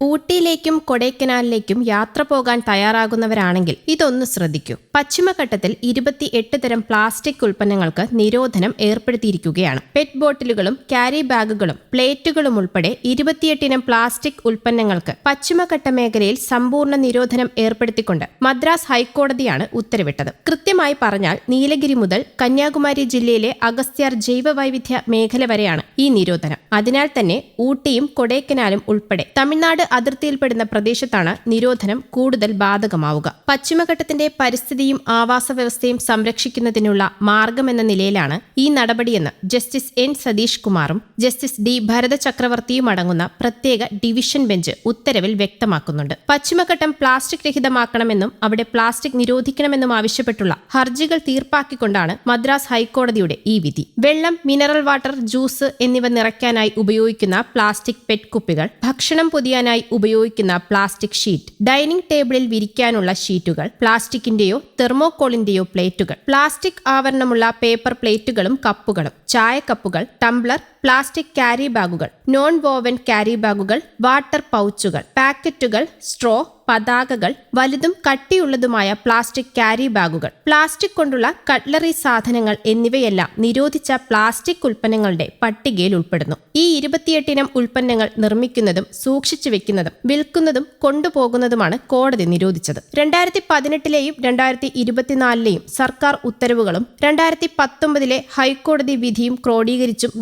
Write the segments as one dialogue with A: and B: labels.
A: ഊട്ടിയിലേക്കും കൊടൈക്കനാലിലേക്കും യാത്ര പോകാൻ തയ്യാറാകുന്നവരാണെങ്കിൽ ഇതൊന്ന് ശ്രദ്ധിക്കൂ. പശ്ചിമഘട്ടത്തിൽ ഇരുപത്തി എട്ട് തരം പ്ലാസ്റ്റിക് ഉൽപ്പന്നങ്ങൾക്ക് നിരോധനം ഏർപ്പെടുത്തിയിരിക്കുകയാണ്. പെറ്റ് ബോട്ടിലുകളും ക്യാരി ബാഗുകളും പ്ലേറ്റുകളും ഉൾപ്പെടെ ഇരുപത്തിയെട്ടിനം പ്ലാസ്റ്റിക് ഉൽപ്പന്നങ്ങൾക്ക് പശ്ചിമഘട്ട മേഖലയിൽ സമ്പൂർണ നിരോധനം ഏർപ്പെടുത്തിക്കൊണ്ട് മദ്രാസ് ഹൈക്കോടതിയാണ് ഉത്തരവിട്ടത്. കൃത്യമായി പറഞ്ഞാൽ നീലഗിരി മുതൽ കന്യാകുമാരി ജില്ലയിലെ അഗസ്ത്യാർ ജൈവവൈവിധ്യ മേഖല വരെയാണ് ഈ നിരോധനം. അതിനാൽ തന്നെ ഊട്ടിയും കൊടൈക്കനാലും ഉൾപ്പെടെ തമിഴ്നാട് അതിർത്തിയിൽപ്പെടുന്ന പ്രദേശത്താണ് നിരോധനം കൂടുതൽ ബാധകമാവുക. പശ്ചിമഘട്ടത്തിന്റെ പരിസ്ഥിതിയും ആവാസ വ്യവസ്ഥയും സംരക്ഷിക്കുന്നതിനുള്ള മാർഗമെന്ന നിലയിലാണ് ഈ നടപടിയെന്ന് ജസ്റ്റിസ് എൻ സതീഷ് കുമാറും ജസ്റ്റിസ് ഡി ഭരത ചക്രവർത്തിയും അടങ്ങുന്ന പ്രത്യേക ഡിവിഷൻ ബെഞ്ച് ഉത്തരവിൽ വ്യക്തമാക്കുന്നുണ്ട്. പശ്ചിമഘട്ടം പ്ലാസ്റ്റിക് രഹിതമാക്കണമെന്നും അവിടെ പ്ലാസ്റ്റിക് നിരോധിക്കണമെന്നും ആവശ്യപ്പെട്ടുള്ള ഹർജികൾ തീർപ്പാക്കിക്കൊണ്ടാണ് മദ്രാസ് ഹൈക്കോടതിയുടെ ഈ വിധി. വെള്ളം മിനറൽ വാട്ടർ ജ്യൂസ് എന്നിവ നിറയ്ക്കാനായി ഉപയോഗിക്കുന്ന പ്ലാസ്റ്റിക് പെറ്റ് കുപ്പികൾ ഭക്ഷണം പൊതിയാനായി ഉപയോഗിക്കുന്ന പ്ലാസ്റ്റിക് ഷീറ്റ് ഡൈനിങ് ടേബിളിൽ വിരിക്കാനുള്ള ഷീറ്റുകൾ പ്ലാസ്റ്റിക്കിന്റെയോ തെർമോകോളിന്റെയോ പ്ലേറ്റുകൾ പ്ലാസ്റ്റിക് ആവരണമുള്ള പേപ്പർ പ്ലേറ്റുകളും കപ്പുകളും ചായക്കപ്പുകൾ ടംബ്ലർ പ്ലാസ്റ്റിക് ക്യാരി ബാഗുകൾ നോൺ വോവൻ ക്യാരി ബാഗുകൾ വാട്ടർ പൗച്ചുകൾ പാക്കറ്റുകൾ സ്ട്രോ പതാകകൾ വലുതും കട്ടിയുള്ളതുമായ പ്ലാസ്റ്റിക് ക്യാരി ബാഗുകൾ. പ്ലാസ്റ്റിക് കൊണ്ടുള്ള കട്ട്ലറി സാധനങ്ങൾ എന്നിവയെല്ലാം നിരോധിച്ച പ്ലാസ്റ്റിക് ഉൽപ്പന്നങ്ങളുടെ പട്ടികയിൽ ഉൾപ്പെടുന്നു. ഈ ഇരുപത്തിയെട്ടിനം ഉൽപ്പന്നങ്ങൾ നിർമ്മിക്കുന്നതും സൂക്ഷിച്ചു വെക്കുന്നതും വിൽക്കുന്നതും കൊണ്ടുപോകുന്നതുമാണ് കോടതി നിരോധിച്ചത്. രണ്ടായിരത്തി പതിനെട്ടിലെയും രണ്ടായിരത്തി ഇരുപത്തിനാലിലെയും സർക്കാർ ഉത്തരവുകളും രണ്ടായിരത്തി പത്തൊമ്പതിലെ ഹൈക്കോടതി വിധിയും ക്രോഡീകരിച്ചും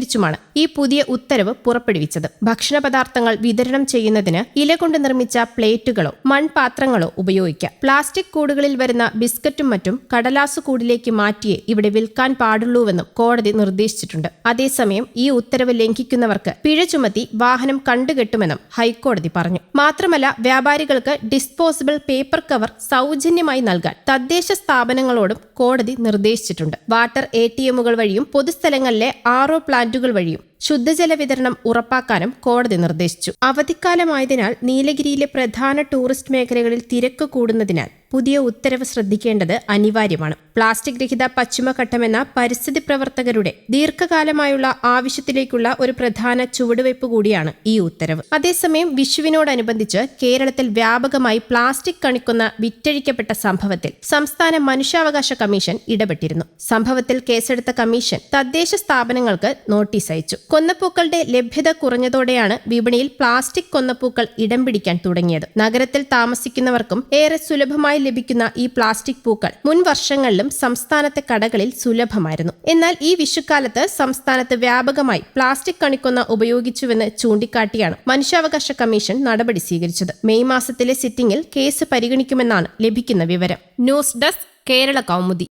A: വിപുലീകരിച്ചുമാണ് ഈ പുതിയ ഉത്തരവ് പുറപ്പെടുവിച്ചത്. ഭക്ഷണ പദാർത്ഥങ്ങൾ വിതരണം ചെയ്യുന്നതിന് ഇല കൊണ്ട് നിർമ്മിച്ച പ്ലേറ്റുകളോ മൺപാത്രങ്ങളോ ഉപയോഗിക്കാം. പ്ലാസ്റ്റിക് കൂടുകളിൽ വരുന്ന ബിസ്ക്കറ്റും മറ്റും കടലാസു കൂടിലേക്ക് മാറ്റിയേ ഇവിടെ വിൽക്കാൻ പാടുള്ളൂവെന്നും കോടതി നിർദ്ദേശിച്ചിട്ടുണ്ട്. അതേസമയം ഈ ഉത്തരവ് ലംഘിക്കുന്നവർക്ക് പിഴ ചുമത്തി വാഹനം കണ്ടുകെട്ടുമെന്നും ഹൈക്കോടതി പറഞ്ഞു. മാത്രമല്ല വ്യാപാരികൾക്ക് ഡിസ്പോസിബിൾ പേപ്പർ കവർ സൗജന്യമായി നൽകാൻ തദ്ദേശ സ്ഥാപനങ്ങളോടും കോടതി നിർദ്ദേശിച്ചിട്ടുണ്ട്. വാട്ടർ എ ടി എമ്മുകൾ വഴിയും പൊതുസ്ഥലങ്ങളിലെ ആർ പ്ലാന്റുകൾ വഴിയും ശുദ്ധജല വിതരണം ഉറപ്പാക്കാനും കോടതി നിർദ്ദേശിച്ചു. അവധിക്കാലമായതിനാൽ നീലഗിരിയിലെ പ്രധാന ടൂറിസ്റ്റ് മേഖലകളിൽ തിരക്ക് കൂടുന്നതിനാൽ പുതിയ ഉത്തരവ് ശ്രദ്ധിക്കേണ്ടത് അനിവാര്യമാണ്. പ്ലാസ്റ്റിക് രഹിത പശ്ചിമഘട്ടമെന്ന പരിസ്ഥിതി പ്രവർത്തകരുടെ ദീർഘകാലമായുള്ള ആവശ്യത്തിലേക്കുള്ള ഒരു പ്രധാന ചുവടുവയ്പ് കൂടിയാണ് ഈ ഉത്തരവ്. അതേസമയം വിഷുവിനോടനുബന്ധിച്ച് കേരളത്തിൽ വ്യാപകമായി പ്ലാസ്റ്റിക് കണിക്കുന്ന വിറ്റഴിക്കപ്പെട്ട സംഭവത്തിൽ സംസ്ഥാന മനുഷ്യാവകാശ കമ്മീഷൻ ഇടപെട്ടിരുന്നു. സംഭവത്തിൽ കേസെടുത്ത കമ്മീഷൻ തദ്ദേശ സ്ഥാപനങ്ങൾക്ക് നോട്ടീസ് അയച്ചു. കൊന്നപ്പൂക്കളുടെ ലഭ്യത കുറഞ്ഞതോടെയാണ് വിപണിയിൽ പ്ലാസ്റ്റിക് കൊന്നപ്പൂക്കൾ ഇടം പിടിക്കാൻ തുടങ്ങിയത്. നഗരത്തിൽ താമസിക്കുന്നവർക്കും ഏറെ സുലഭമായി ലഭിക്കുന്ന ഈ പ്ലാസ്റ്റിക് പൂക്കൾ മുൻ വർഷങ്ങളിലും സംസ്ഥാനത്തെ കടകളിൽ സുലഭമായിരുന്നു. എന്നാൽ ഈ വിഷുക്കാലത്ത് സംസ്ഥാനത്ത് വ്യാപകമായി പ്ലാസ്റ്റിക് കണിക്കൊന്ന ഉപയോഗിച്ചുവെന്ന് ചൂണ്ടിക്കാട്ടിയാണ് മനുഷ്യാവകാശ കമ്മീഷൻ നടപടി സ്വീകരിച്ചത്. മെയ് മാസത്തിലെ സിറ്റിംഗിൽ കേസ് പരിഗണിക്കുമെന്നാണ് ലഭിക്കുന്ന വിവരം. News desk Kerala Kaumudi.